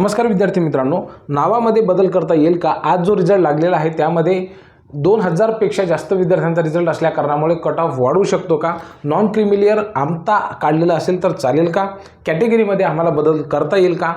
नमस्कार विद्यार्थी मित्रांनो नावामध्ये बदल करता येईल का? आज जो रिझल्ट लागलेला आहे त्यामध्ये दोन हजारपेक्षा जास्त विद्यार्थ्यांचा रिझल्ट असल्या कारणामुळे कट ऑफ वाढू शकतो का? नॉन क्रिमिलियर आमता काढलेला असेल तर चालेल का? कॅटेगरीमध्ये आम्हाला बदल करता येईल का?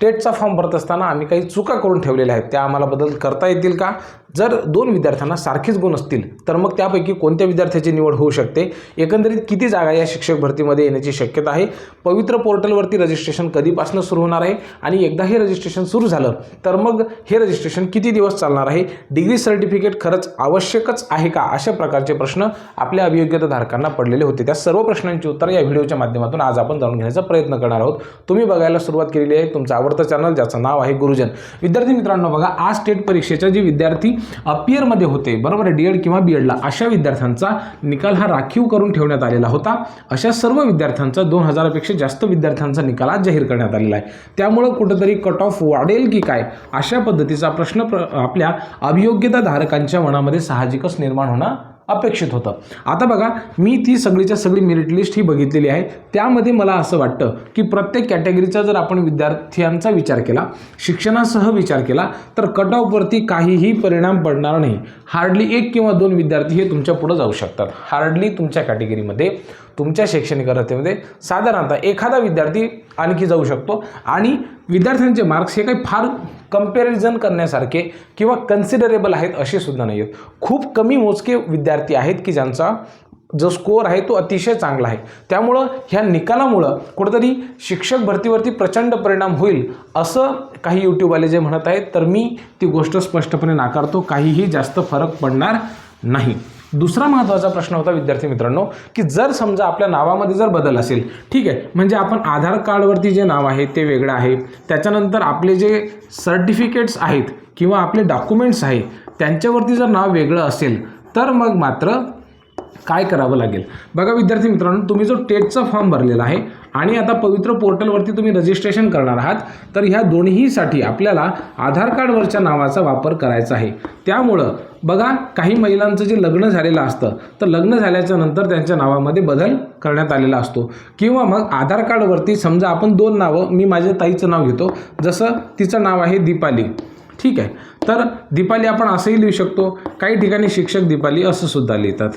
टेटचा फॉर्म भरत असताना आम्ही काही चुका करून ठेवलेल्या आहेत त्या आम्हाला बदल करता येतील का? जर दोन विद्यार्थ्यांना सारखेच गुण असतील तर मग त्यापैकी कोणत्या विद्यार्थ्याची निवड होऊ शकते? एकंदरीत किती जागा या शिक्षक भरतीमध्ये येण्याची शक्यता आहे? पवित्र पोर्टलवरती रजिस्ट्रेशन कधीपासून सुरू होणार आहे? आणि एकदा हे रजिस्ट्रेशन सुरू झालं तर मग हे रजिस्ट्रेशन किती दिवस चालणार आहे? डिग्री सर्टिफिकेट खरंच आवश्यकच आहे का? अशा प्रकारचे प्रश्न आपल्या अभियोग्यताधारकांना पडलेले होते. त्या सर्व प्रश्नांची उत्तर या व्हिडिओच्या माध्यमातून आज आपण जाणून घेण्याचा प्रयत्न करणार आहोत. तुम्ही बघायला सुरुवात केलेली आहे तुमचं आवडतं चॅनल ज्याचं नाव आहे गुरुजन. विद्यार्थी मित्रांनो बघा आज स्टेट परीक्षेच्या जे विद्यार्थी अपियरमध्ये होते. बरोबर आहे? डी एड किंवा बी एडला अशा विद्यार्थ्यांचा निकाल हा राखीव करून ठेवण्यात आलेला होता. अशा सर्व विद्यार्थ्यांचा दोन हजारापेक्षा जास्त विद्यार्थ्यांचा निकाल आज जाहीर करण्यात आलेला आहे. त्यामुळं कुठंतरी कट ऑफ वाढेल की काय? अशा पद्धतीचा प्रश्न प्र आपल्या अभियोग्यता धारकांच्या मनामध्ये साहजिकच निर्माण होणं अपेक्षित होतं. आता बघा मी ती सगळीच्या सगळी मेरिट लिस्ट ही बघितलेली आहे. त्यामध्ये मला असं वाटतं की प्रत्येक कॅटेगरीचा जर आपण विद्यार्थ्यांचा विचार केला शिक्षणासह विचार केला तर कट ऑफवरती काहीही परिणाम पडणार नाही. हार्डली एक किंवा दोन विद्यार्थी हे तुमच्या पुढं जाऊ शकतात. हार्डली तुमच्या कॅटेगरीमध्ये तुमच्या शैक्षणिक अर्हतेमध्ये साधारणतः एखादा विद्यार्थी आणखी जाऊ शकतो. आणि विद्यार्थ्यांचे मार्क्स हे काही फार कंपॅरिझन करण्यासारखे किंवा कन्सिडरेबल आहेत असे सुद्धा नाही आहेत खूप कमी मोजके विद्यार्थी आहेत की ज्यांचा जो स्कोअर आहे तो अतिशय चांगला आहे. त्यामुळं ह्या निकालामुळं कुठंतरी शिक्षक भरतीवरती प्रचंड परिणाम होईल असं काही यूट्यूबवाले जे म्हणत आहेत तर मी ती गोष्ट स्पष्टपणे नाकारतो. काहीही जास्त फरक पडणार नाही. दुसरा महत्त्वाचा प्रश्न होता विद्यार्थी मित्रांनो की जर समजा आपल्या नावामध्ये जर बदल असेल ठीक आहे म्हणजे आपण आधार कार्डवरती जे नाव आहे ते वेगळं आहे त्याच्यानंतर आपले जे सर्टिफिकेट्स आहेत किंवा आपले डॉक्युमेंट्स आहे त्यांच्यावरती जर नाव वेगळं असेल तर मग मात्र काय करावं लागेल? बघा विद्यार्थी मित्रांनो तुम्ही जो टेटचा फॉर्म भरलेला आहे आणि आता पवित्र पोर्टलवरती तुम्ही रजिस्ट्रेशन करणार आहात तर ह्या दोन्हीसाठी आपल्याला आधार कार्डवरच्या नावाचा वापर करायचा आहे. त्यामुळं बघा काही महिलांचं जे लग्न झालेलं असतं तर लग्न झाल्याच्यानंतर त्यांच्या नावामध्ये बदल करण्यात आलेला असतो. किंवा मग आधार कार्डवरती समजा आपण दोन नावं मी माझ्या ताईचं नाव घेतो जसं तिचं नाव आहे दीपाली. ठीक आहे? तर दीपाली आपण असंही लिहू शकतो. काही ठिकाणी शिक्षक दीपाली असं सुद्धा लिहितात.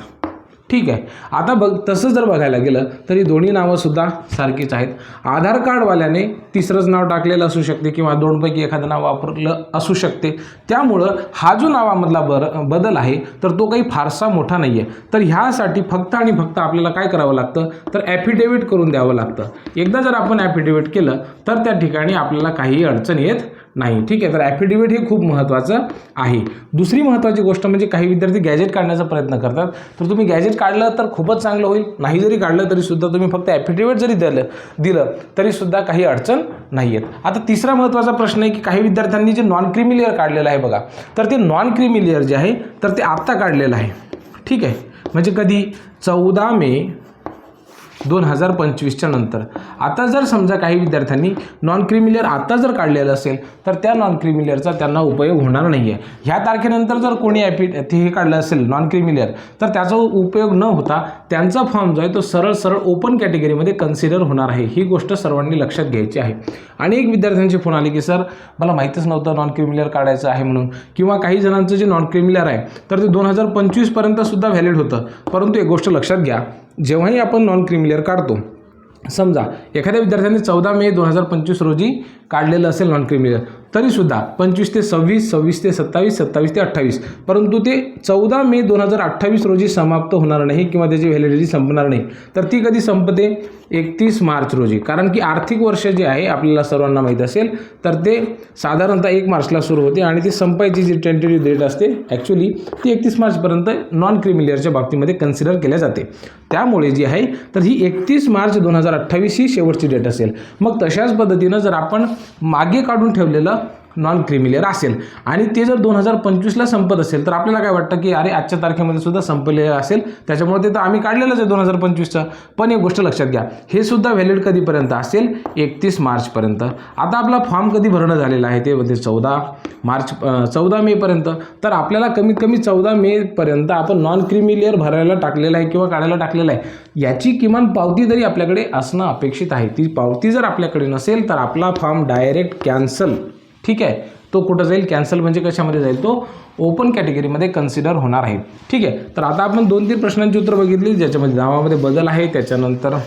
ठीक आहे. आता बघ तसं जर बघायला गेलं तर ही दोन्ही नावंसुद्धा सारखीच आहेत. आधार कार्डवाल्याने तिसरंच नाव टाकलेलं असू शकते किंवा दोनपैकी एखादं नाव वापरलं असू शकते. त्यामुळं हा जो नावामधला बर बदल आहे तर तो काही फारसा मोठा नाही आहे तर ह्यासाठी फक्त आणि फक्त आपल्याला काय करावं लागतं? तर ॲफिडेविट करून द्यावं लागतं. एकदा जर आपण ॲफिडेविट केलं तर त्या ठिकाणी आपल्याला काही अडचण येत नाही. ठीक आहे तर ॲफिडेविट हे खूप महत्त्वाचं आहे. दुसरी महत्त्वाची गोष्ट म्हणजे काही विद्यार्थी गॅजेट काढण्याचा प्रयत्न करतात. तर तुम्ही गॅजेट काढलं तर खूपच चांगलं होईल. नाही जरी काढलं तरीसुद्धा तुम्ही फक्त ॲफिडेविट जरी दिलं दिलं तरीसुद्धा काही अडचण नाही आहेत आता तिसरा महत्त्वाचा प्रश्न आहे की काही विद्यार्थ्यांनी जे नॉन क्रिमिलियर काढलेलं आहे बघा तर ते नॉन क्रिमिलियर जे आहे तर ते आत्ता काढलेलं आहे. ठीक आहे. म्हणजे कधी? चौदा मे दोन हजार पंचवीसच्या नंतर. आता जर समजा काही विद्यार्थ्यांनी नॉन क्रिमिलियर आता जर काढलेलं असेल तर त्या नॉन क्रिमिलियरचा त्यांना उपयोग होणार नाही आहे ह्या तारखेनंतर जर कोणी ॲपिट हे काढलं असेल नॉन क्रिमिलियर तर त्याचा उपयोग न होता त्यांचा फॉर्म जो आहे तो सरळ सरळ ओपन कॅटेगरीमध्ये कन्सिडर होणार आहे. ही गोष्ट सर्वांनी लक्षात घ्यायची आहे. आणि एक विद्यार्थ्यांची फोन आली की सर मला माहीतच नव्हतं नॉन क्रिमिलियर काढायचं आहे म्हणून. किंवा काही जणांचं जे नॉन क्रिमिलियर आहे तर ते दोन हजार पंचवीसपर्यंत सुद्धा व्हॅलिड होतं. परंतु एक गोष्ट लक्षात घ्या. जेव्हाही आपण नॉन क्रिमिलेअर काढतो समजा एखाद्या विद्यार्थ्याने चौदा मे दोन हजार पंचवीस रोजी काढलेलं असेल नॉन क्रिमिलेअर तरीसुद्धा पंचवीस ते सव्वीस सव्वीस ते सत्तावीस सत्तावीस ते अठ्ठावीस. परंतु ते चौदा मे दोन हजार अठ्ठावीस रोजी समाप्त होणार नाही किंवा त्याची व्हॅलिडिटी संपणार नाही. तर ती कधी संपते? एकतीस मार्च रोजी. कारण की आर्थिक वर्ष जे आहे आपल्याला सर्वांना माहीत असेल तर ते साधारणतः एक मार्चला सुरू होते आणि ती संपायची जी टेंटेटिव्ह डेट असते ॲक्च्युली ती एकतीस मार्चपर्यंत नॉन क्रिमिलियरच्या बाबतीमध्ये कन्सिडर केल्या जाते. त्यामुळे जी आहे तर ही एकतीस मार्च दोन हजार अठ्ठावीस ही शेवटची डेट असेल. मग तशाच पद्धतीनं जर आपण मागे काढून ठेवलेलं नॉन क्रिमिलियर असेल. आणि ते जर दोन हजार पंचवीसला संपत असेल तर आपल्याला काय वाटतं की अरे आजच्या तारखेमध्ये सुद्धा संपलेलं असेल. त्याच्यामुळे ते तर आम्ही काढलेलंच आहे दोन हजार पंचवीसचं. पण एक गोष्ट लक्षात घ्या हे सुद्धा व्हॅलिड कधीपर्यंत असेल? एकतीस मार्चपर्यंत. आता आपला फॉर्म कधी भरणं झालेला आहे ते म्हणजे चौदा मार्च चौदा मेपर्यंत. तर आपल्याला कमीत कमी चौदा मेपर्यंत आपण नॉन क्रिमिलियर भरायला टाकलेलं आहे किंवा काढायला टाकलेलं आहे. याची किमान पावती तरी आपल्याकडे असणं अपेक्षित आहे ती पावती जर आपल्याकडे नसेल तर आपला फॉर्म डायरेक्ट कॅन्सल ठीक आहे? तो कुठं जाईल? कॅन्सल म्हणजे कशामध्ये जाईल? तो ओपन कॅटेगरीमध्ये कन्सिडर होणार आहे. ठीक आहे? तर आता आपण दोन तीन प्रश्नांची उत्तर बघितली ज्याच्यामध्ये नावामध्ये बदल आहे त्याच्यानंतर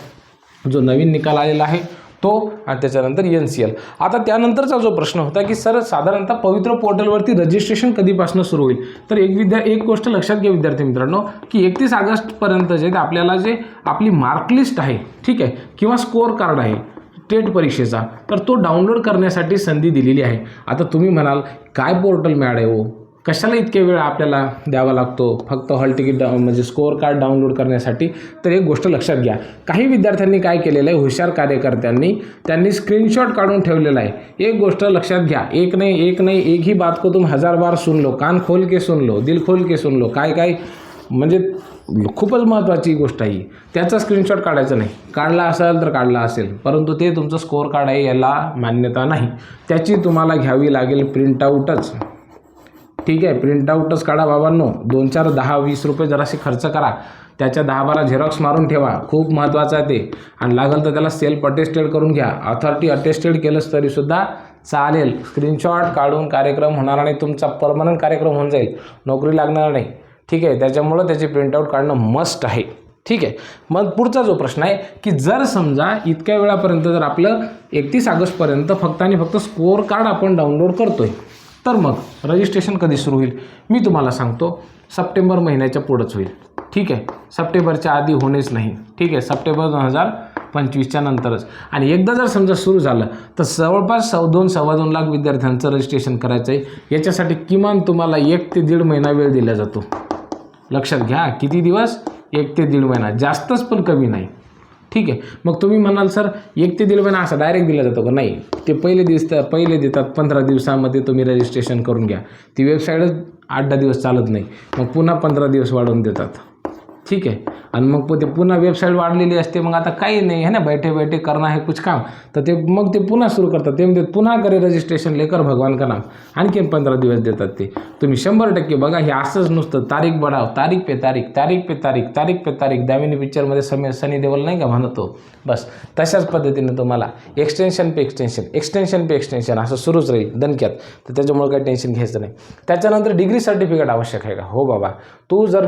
जो नवीन निकाल आलेला आहे तो आणि त्याच्यानंतर एन सी एल आता त्यानंतरचा जो प्रश्न होता की सर साधारणतः पवित्र पोर्टलवरती रजिस्ट्रेशन कधीपासून सुरू होईल? तर एक विद्या एक गोष्ट लक्षात घ्या विद्यार्थी मित्रांनो की एकतीस ऑगस्टपर्यंत जे ते आपल्याला जे आपली मार्कलिस्ट आहे ठीक आहे किंवा स्कोअर कार्ड आहे टेट परीक्षेचा तर तो डाउनलोड करण्यासाठी संधी दिलेली आहे. आता तुम्ही म्हणाल काय पोर्टल मिळाले हो? कशाला इतके वेळ आपल्याला द्यावा लागतो? फक्त हॉल तिकीट डा म्हणजे स्कोअर कार्ड डाउनलोड करण्यासाठी? तर एक गोष्ट लक्षात घ्या. काही विद्यार्थ्यांनी काय केलेलं आहे हुशार कार्यकर्त्यांनी त्यांनी स्क्रीनशॉट काढून ठेवलेला आहे. एक गोष्ट लक्षात घ्या. एक नाही एक नाही एक ही बात को तुम हजार बार सुन लो. कान खोल के सुन लो दिल खोल के सुन लो. काय काय? म्हणजे खूपच महत्त्वाची गोष्ट आहे त्याचा स्क्रीनशॉट काढायचा नाही. काढला असेल तर काढला असेल. परंतु ते तुमचं स्कोअर कार्ड आहे याला मान्यता नाही. त्याची तुम्हाला घ्यावी लागेल प्रिंटआउटच ठीक आहे? प्रिंटआउटच काढा बाबांनो. दोन चार दहा वीस रुपये जरासे खर्च करा. त्याच्या दहा बारा झेरॉक्स मारून ठेवा. खूप महत्त्वाचं आहे ते. आणि लागेल तर त्याला सेल्फ अटेस्टेड करून घ्या. अथॉरिटी अटेस्टेड केलंच तरीसुद्धा चालेल. स्क्रीनशॉट काढून कार्यक्रम होणार नाही तुमचा परमनंट कार्यक्रम होऊन जाईल. नोकरी लागणार नाही. ठीक आहे? त्याच्यामुळं त्याची प्रिंटआउट काढणं मस्ट आहे. ठीक आहे? मग पुढचा जो प्रश्न आहे की जर समजा इतक्या वेळापर्यंत जर आपलं एकतीस ऑगस्टपर्यंत फक्त आणि फक्त स्कोअर कार्ड आपण डाउनलोड करतोय तर मग रजिस्ट्रेशन कधी सुरू होईल? मी तुम्हाला सांगतो सप्टेंबर महिन्याच्या पुढंच होईल. ठीक आहे? सप्टेंबरच्या आधी होणेच नाही. ठीक आहे? सप्टेंबर दोन हजार पंचवीसच्या नंतरच. आणि एकदा जर समजा सुरू झालं तर जवळपास सव दोन सव्वा दोन लाख विद्यार्थ्यांचं रजिस्ट्रेशन करायचं आहे याच्यासाठी किमान तुम्हाला एक ते दीड महिना वेळ दिला जातो. लक्षात घ्या. किती दिवस? एक ते दीड महिना. जास्तच पण कमी नाही. ठीक आहे. मग तुम्ही म्हणाल सर एक ते दीड महिना असा डायरेक्ट दिला जातो का? नाही. ते पहिले दिवस पहिले देतात. पंधरा दिवसामध्ये तुम्ही रजिस्ट्रेशन करून घ्या. ती वेबसाईटच आठ दहा दिवस चालत नाही. मग पुन्हा पंधरा दिवस वाढवून देतात. ठीक आहे. आणि मग ते पुन्हा वेबसाईट वाढलेली असते मग आता काही नाही आहे ना बैठे बैठे करणं हे कुछ काम. तर ते मग ते पुन्हा सुरू करतात. ते म्हणते पुन्हा करे रजिस्ट्रेशन लेकर भगवान का नाम. आणखीन पंधरा दिवस देतात ते. तुम्ही शंभर टक्के बघा हे असंच नुसतं तारीख बढाव तारीख पे तारीख तारीख पे तारीख तारीख पे तारीख. दामिनी पिक्चरमध्ये समय सनी देवल नाही का म्हणतो? बस तशाच पद्धतीने तुम्हाला एक्सटेन्शन पे एक्सटेन्शन एक्सटेन्शन पे एक्सटेन्शन असं सुरूच राहील दणक्यात. तर त्याच्यामुळे काही टेन्शन घ्यायचं नाही. त्याच्यानंतर डिग्री सर्टिफिकेट आवश्यक आहे का? हो बाबा. तू जर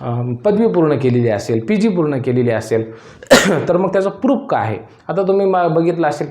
अं, पी पूर्ण केलेली असेल पी जी पूर्ण केलेली असेल तर मग त्याचं प्रूफ काय आहे? आता तुम्ही मा- बघितलं असेल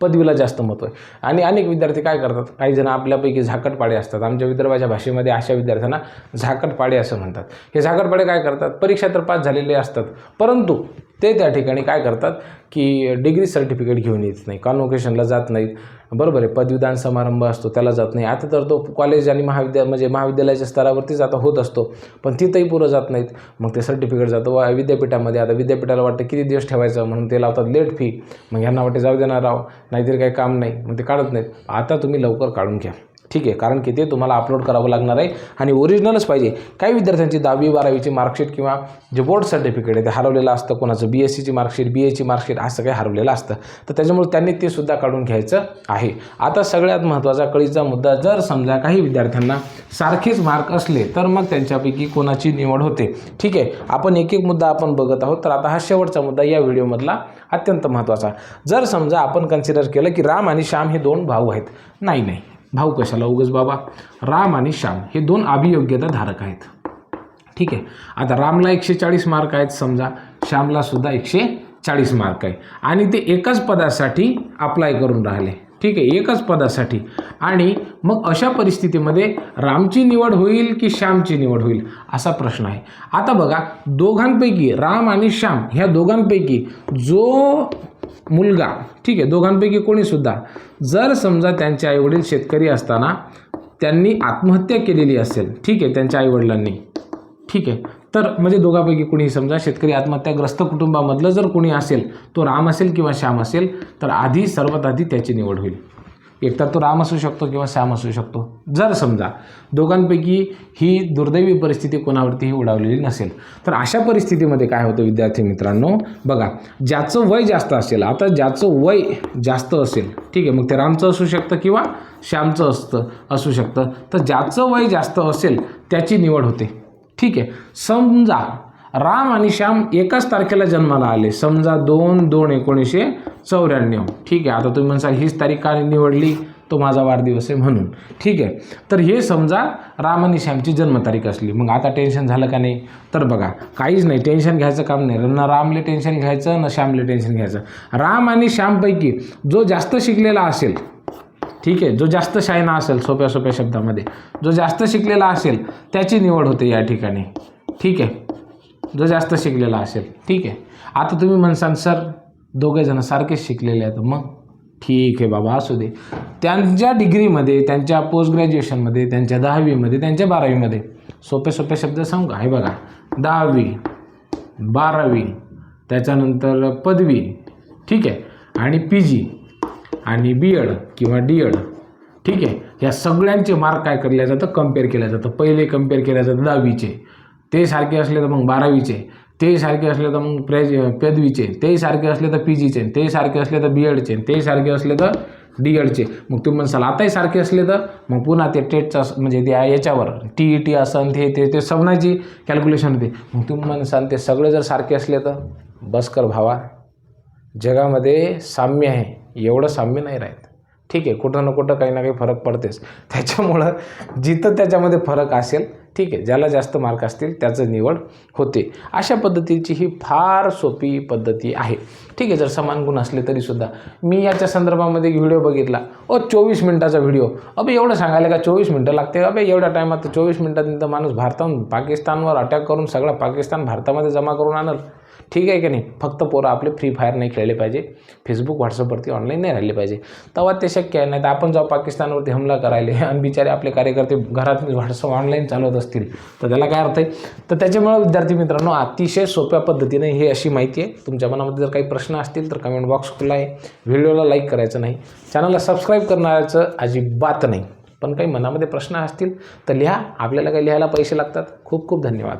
पदवीला जास्त महत्त्व आहे. आणि अनेक विद्यार्थी काय करतात? काही जण आपल्यापैकी झाकटपाडे असतात. आमच्या विदर्भाच्या भाषेमध्ये अशा विद्यार्थ्यांना झाकटपाडे असं म्हणतात. हे झाकटपाडे काय करतात? परीक्षा तर पास झालेले असतात. परंतु ते त्या ठिकाणी काय करतात की डिग्री सर्टिफिकेट घेऊन येत नाही कॉन्व्होकेशनला जात नाहीत. बरोबर आहे पदवीदान समारंभ असतो त्याला जात नाही. आता तर तो कॉलेज आणि महाविद्या म्हणजे महाविद्यालयाच्या स्तरावरतीच आता होत असतो पण तिथंही पुरं जात नाहीत. मग ते सर्टिफिकेट जातं. वा विद्यापीठामध्ये आता विद्यापीठाला वाटतं किती दिवस ठेवायचं म्हणून ते लावतात लेट फी मग ह्यांना वाटते जाऊ देणार राव नाहीतरी काही काम नाही. मग ते काढत नाहीत. आता तुम्ही लवकर काढून घ्या. ठीक आहे कारण की ते तुम्हाला अपलोड करावं लागणार आहे आणि ओरिजिनलच पाहिजे. काही विद्यार्थ्यांची दहावी बारावीची मार्कशीट किंवा जे बोर्ड सर्टिफिकेट आहे ते हरवलेलं असतं कोणाचं बी एस सीची मार्कशीट बी एची मार्कशीट असं काही हरवलेलं असतं. तर त्याच्यामुळे त्यांनी ते सुद्धा काढून घ्यायचं आहे. आता सगळ्यात महत्त्वाचा कळीचा मुद्दा जर समजा काही विद्यार्थ्यांना सारखेच मार्क असले तर मग त्यांच्यापैकी कोणाची निवड होते? ठीक आहे आपण एक एक मुद्दा आपण बघत आहोत. तर आता हा शेवटचा मुद्दा या व्हिडिओमधला अत्यंत महत्त्वाचा. जर समजा आपण कन्सिडर केलं की राम आणि श्याम हे दोन भाऊ आहेत. नाही नाही. भाऊ कशाला उगस बाबा? राम आणि श्याम हे दोन अभियोग्यता धारक आहेत. ठीक आहे? आता रामला एकशे चाळीस मार्क आहेत समजा श्यामला सुद्धा एकशे चाळीस मार्क आहे. आणि ते एकाच पदासाठी अप्लाय करून राहिले. ठीक आहे? एकाच पदासाठी. आणि मग अशा परिस्थितीमध्ये रामची निवड होईल की श्यामची निवड होईल? असा प्रश्न आहे. आता बघा दोघांपैकी राम आणि श्याम ह्या दोघांपैकी जो मुलगा. ठीक आहे दोघांपैकी कोणीसुद्धा जर समजा त्यांचे आईवडील शेतकरी असताना त्यांनी आत्महत्या केलेली असेल ठीक आहे त्यांच्या आईवडिलांनी. ठीक आहे तर म्हणजे दोघांपैकी कोणी समजा शेतकरी आत्महत्याग्रस्त कुटुंबामधलं जर कोणी असेल तो राम असेल किंवा श्याम असेल तर आधी सर्वात आधी त्याची निवड होईल. एक तर तो राम असू शकतो किंवा श्याम असू शकतो. जर समजा दोघांपैकी ही दुर्दैवी परिस्थिती कोणावरतीही उडावलेली नसेल तर अशा परिस्थितीमध्ये काय होतं विद्यार्थी मित्रांनो? बघा ज्याचं वय जास्त असेल आता ज्याचं वय जास्त असेल ठीक आहे मग ते रामचं असू शकतं किंवा श्यामचं असतं असू शकतं तर ज्याचं वय जास्त असेल त्याची निवड होते. ठीक आहे समजा राम आणि श्याम एकाच तारखेला जन्माला आले समजा दोन दोन एकोणीसशे चौऱ्याण्णव ठीक आहे आता तुम्ही म्हणसाल हीच तारीख का निवडली? तो माझा वाढदिवस आहे म्हणून. ठीक आहे? तर हे समजा राम आणि श्यामची जन्मतारीख असली. मग आता टेन्शन झालं का नाही? तर बघा काहीच नाही. टेन्शन घ्यायचं काम नाही. ना रामले टेन्शन घ्यायचं ना श्यामले टेन्शन घ्यायचं. राम आणि श्यामपैकी जो जास्त शिकलेला असेल ठीक आहे? जो जास्त शायना असेल सोप्या सोप्या शब्दामध्ये जो जास्त शिकलेला असेल त्याची निवड होते या ठिकाणी. ठीक आहे? जो जास्त शिकलेला असेल. ठीक आहे? आता तुम्ही म्हणसान सर दोघेजणं सारखेच शिकलेले आहेत मग? ठीक आहे बाबा असू दे. त्यांच्या डिग्रीमध्ये त्यांच्या पोस्ट ग्रॅज्युएशनमध्ये त्यांच्या दहावीमध्ये त्यांच्या बारावीमध्ये सोपे सोपे शब्द सांगू का? हे बघा. दहावी बारावी त्याच्यानंतर पदवी ठीक आहे. आणि पी जी आणि बी एड किंवा डी एड ठीक आहे. ह्या सगळ्यांचे मार्क काय केल्या जातं कंपेअर केल्या जातं पहिले कंपेअर केल्या जातं दहावीचे. ते सारखे असले तर मग बारावीचे. तेही सारखे असले तर मग प्रेज पदवीचे तेही सारखे असले तर पी जीचे तेही सारखे असले तर बी एडचे तेही सारखे असले तर डी एडचे मग तुम्ही म्हणसाल आताही सारखे असले तर? मग पुन्हा ते टेटचा म्हणजे ते याच्यावर. टी ई टी असं ते ते ते सगळ्याची कॅल्क्युलेशन होते. मग तुम्ही म्हणसाल ते सगळे जर सारखे असले तर? बस कर भावा. जगामध्ये साम्य आहे. एवढं साम्य नाही राहत ठीक आहे कुठं ना कुठं काही ना काही फरक पडतेच. त्याच्यामुळं जिथं त्याच्यामध्ये फरक असेल ठीक आहे ज्याला जास्त मार्क असतील त्याचं निवड होते. अशा पद्धतीची ही फार सोपी पद्धती आहे. ठीक आहे जर समान गुण असले तरीसुद्धा मी याच्या संदर्भामध्ये व्हिडिओ बघितला. ओ चोवीस मिनटाचा व्हिडिओ. अबे एवढं सांगायला का चोवीस मिनटं लागते? अबे एवढ्या टायमात चोवीस मिनटात माणूस भारताहून पाकिस्तानवर अटॅक करून सगळा पाकिस्तान भारतामध्ये जमा करून आणल. ठीक आहे की नाही? फक्त पोरं आपले फ्री फायर नाही खेळले पाहिजे. फेसबुक व्हॉट्सअपवरती ऑनलाईन नाही राहिले पाहिजे. तेव्हा ते शक्य आहे नाही तर आपण जेव्हा पाकिस्तानवरती हमला करायले. आणि बिचारे आपले कार्यकर्ते घरात व्हॉट्सअप ऑनलाईन चालवत असतील. तर त्याला काय अर्थ आहे? तर त्याच्यामुळं विद्यार्थी मित्रांनो अतिशय सोप्या पद्धतीने हे अशी माहिती आहे. तुमच्या मनामध्ये जर काही प्रश्न असतील तर कमेंट बॉक्स खुला आहे. व्हिडिओला लाईक करायचं नाही. चॅनलला सबस्क्राईब करणाऱ्याचं अजिबात नाही. पण काही मनामध्ये प्रश्न असतील तर लिहा. आपल्याला काही लिहायला पैसे लागतात. खूप खूप धन्यवाद.